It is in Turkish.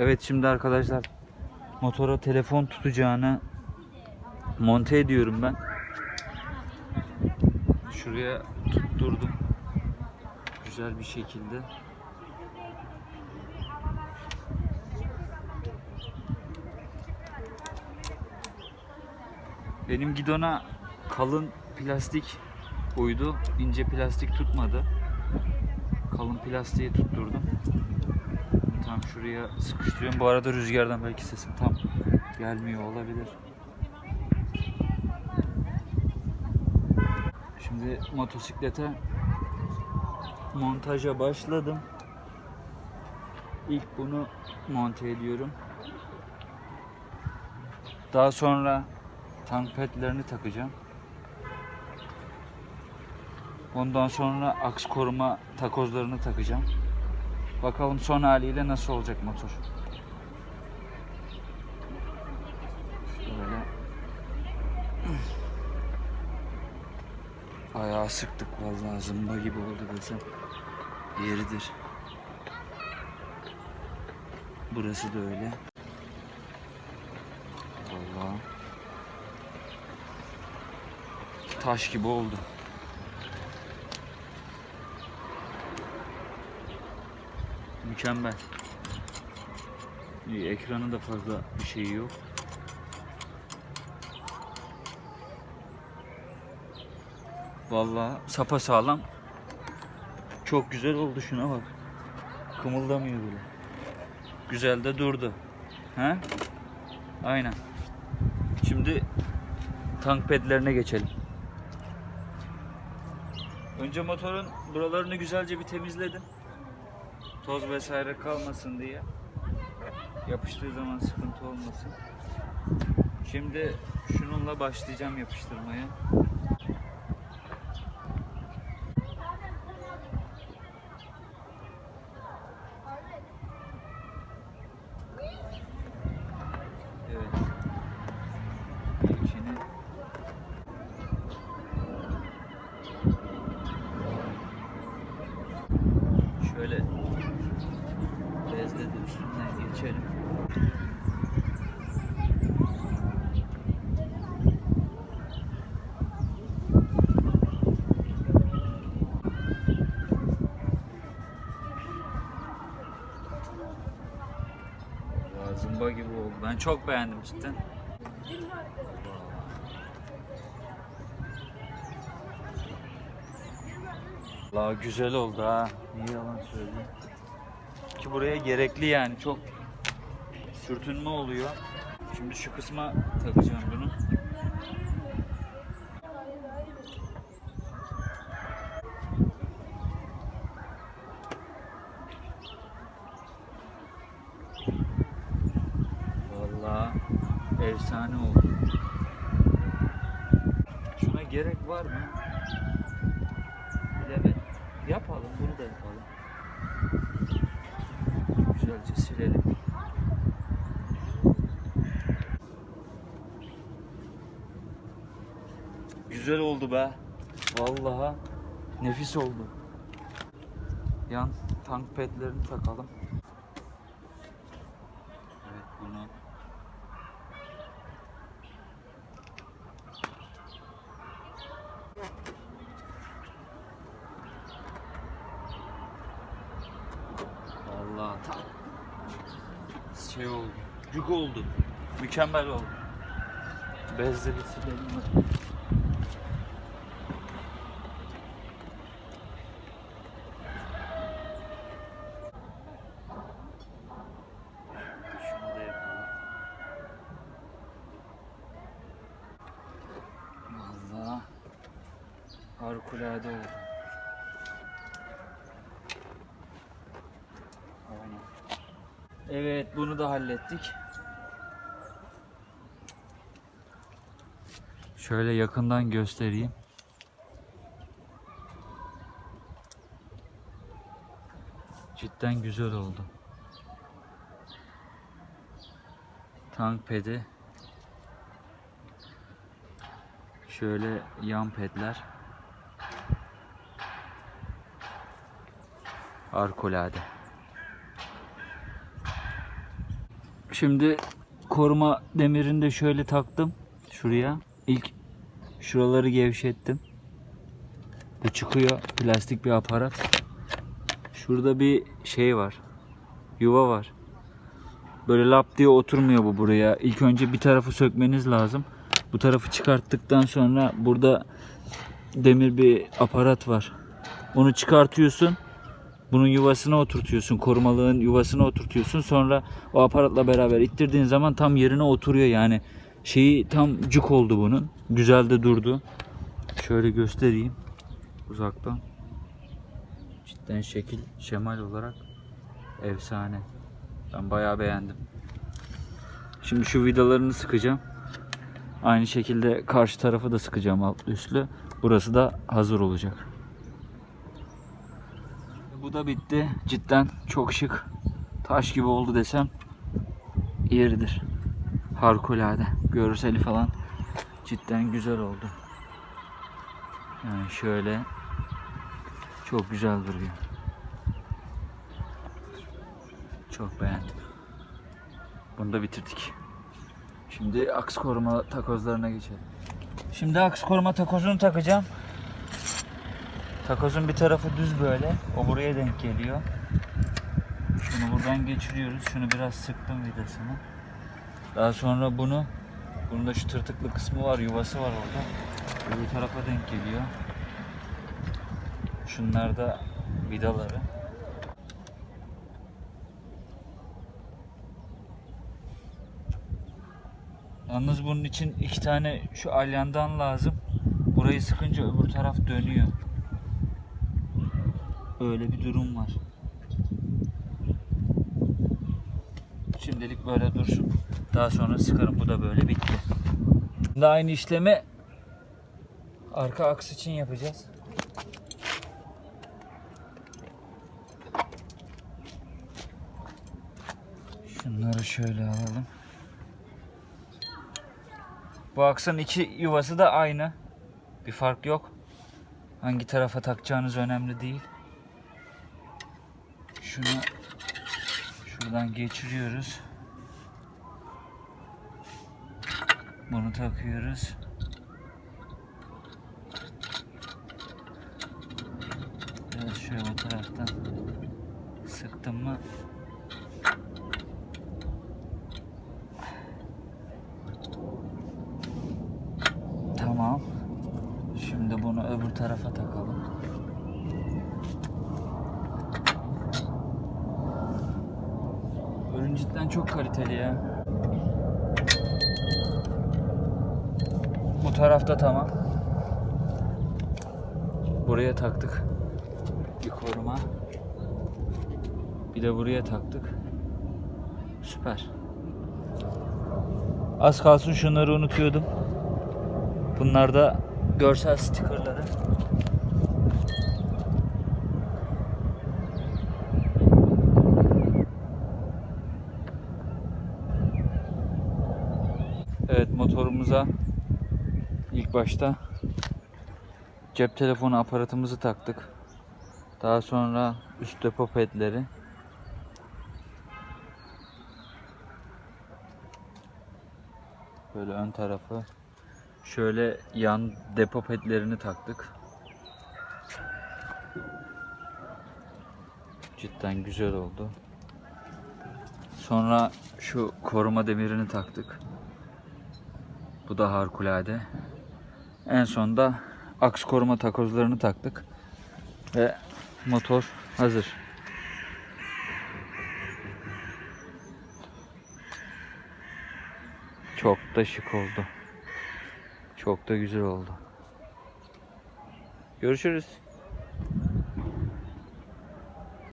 Evet şimdi arkadaşlar motora telefon tutacağını monte ediyorum ben. Şuraya tutturdum. Güzel bir şekilde. Benim gidona kalın plastik uydu. ince plastik tutmadı. Kalın plastiği tutturdum. Tam şuraya sıkıştırıyorum. Bu arada rüzgardan belki sesim tam gelmiyor olabilir. Şimdi motosiklete montaja başladım. İlk bunu monte ediyorum. Daha sonra tank pedlerini takacağım. Ondan sonra aks koruma takozlarını takacağım. Bakalım son haliyle nasıl olacak motor. Şöyle. Ayağı sıktık vallahi zımba gibi oldu desem yeridir. Burası da öyle. Vallahi taş gibi oldu. Mükemmel. Ekranı da fazla bir şeyi yok. Vallahi sapa sağlam. Çok güzel oldu şuna bak. Kımıldamıyor bile. Güzel de durdu. He? Aynen. Şimdi tank pedlerine geçelim. Önce motorun buralarını güzelce bir temizledim. Toz vesaire kalmasın diye. Yapıştığı zaman sıkıntı olmasın. Şimdi şununla başlayacağım yapıştırmaya. Şöyle geçelim. Zımba gibi oldu. Ben çok beğendim cidden. La güzel oldu ha. Niye yalan söyleyeyim? Ki buraya gerekli yani çok sürtünme oluyor. Şimdi şu kısma takacağım bunu. Vallahi efsane oldu. Şuna gerek var mı? Bilemedim. Yapalım, bunu da yapalım. Güzelce silelim. Güzel oldu be. Vallahi nefis oldu. Yan tank pedlerini takalım. Evet bunu Vallahi tam şey oldu. Cuk oldu. Mükemmel oldu. Bezleri silelim. Şunu da yapalım. Vallahi harikulade oldu. Evet bunu da hallettik. Şöyle yakından göstereyim. Cidden güzel oldu. Tank pedi. Şöyle yan pedler. Arkolade. Şimdi koruma demirini de şöyle taktım şuraya. İlk şuraları gevşettim. Bu çıkıyor plastik bir aparat. Şurada bir şey var. Yuva var. Böyle lap diye oturmuyor bu buraya. İlk önce bir tarafı sökmeniz lazım. Bu tarafı çıkarttıktan sonra burada demir bir aparat var. Onu çıkartıyorsun. Bunun yuvasına oturtuyorsun. Korumalığın yuvasına oturtuyorsun. Sonra o aparatla beraber ittirdiğin zaman tam yerine oturuyor yani. Şeyi tam cuk oldu bunun. Güzel de durdu. Şöyle göstereyim uzaktan. Cidden şekil şemal olarak efsane. Ben bayağı beğendim. Şimdi şu vidalarını sıkacağım. Aynı şekilde karşı tarafı da sıkacağım altlı üstlü. Burası da hazır olacak. Bu da bitti. Cidden çok şık. Taş gibi oldu desem yeridir. Harikulade. Görseli falan cidden güzel oldu. Yani şöyle çok güzel duruyor. Çok beğendim. Bunu da bitirdik. Şimdi aks koruma takozlarına geçelim. Şimdi aks koruma takozunu takacağım. Takozun bir tarafı düz böyle. O buraya denk geliyor. Şunu buradan geçiriyoruz. Şunu biraz sıktım vidasını. Daha sonra bunu bunun da şu tırtıklı kısmı var, yuvası var orada. Öbür tarafa denk geliyor. Şunlar da vidaları. Yalnız bunun için iki tane şu alyandan lazım. Burayı sıkınca öbür taraf dönüyor. Öyle bir durum var. Şimdilik böyle dursun. Daha sonra sıkarım. Bu da böyle bitti. Şimdi aynı işlemi arka aks için yapacağız. Şunları şöyle alalım. Bu aksın iki yuvası da aynı. Bir fark yok. Hangi tarafa takacağınız önemli değil. Şunu şuradan geçiriyoruz. Bunu takıyoruz. Biraz şöyle bu taraftan sıktım mı Tamam. Şimdi bunu öbür tarafa takalım. Cidden çok kaliteli ya. Bu tarafta tamam. Buraya taktık. Bir koruma. Bir de buraya taktık. Süper. Az kalsın şunları unutuyordum. Bunlar da görsel stikerleri. Evet motorumuza ilk başta cep telefonu aparatımızı taktık. Daha sonra üst depo pedleri. Böyle ön tarafı Şöyle yan depo pedlerini taktık. Cidden güzel oldu. Sonra şu koruma demirini taktık. Bu da harikulade. En son da aks koruma takozlarını taktık. Ve motor hazır. Çok da şık oldu. Çok da güzel oldu. Görüşürüz.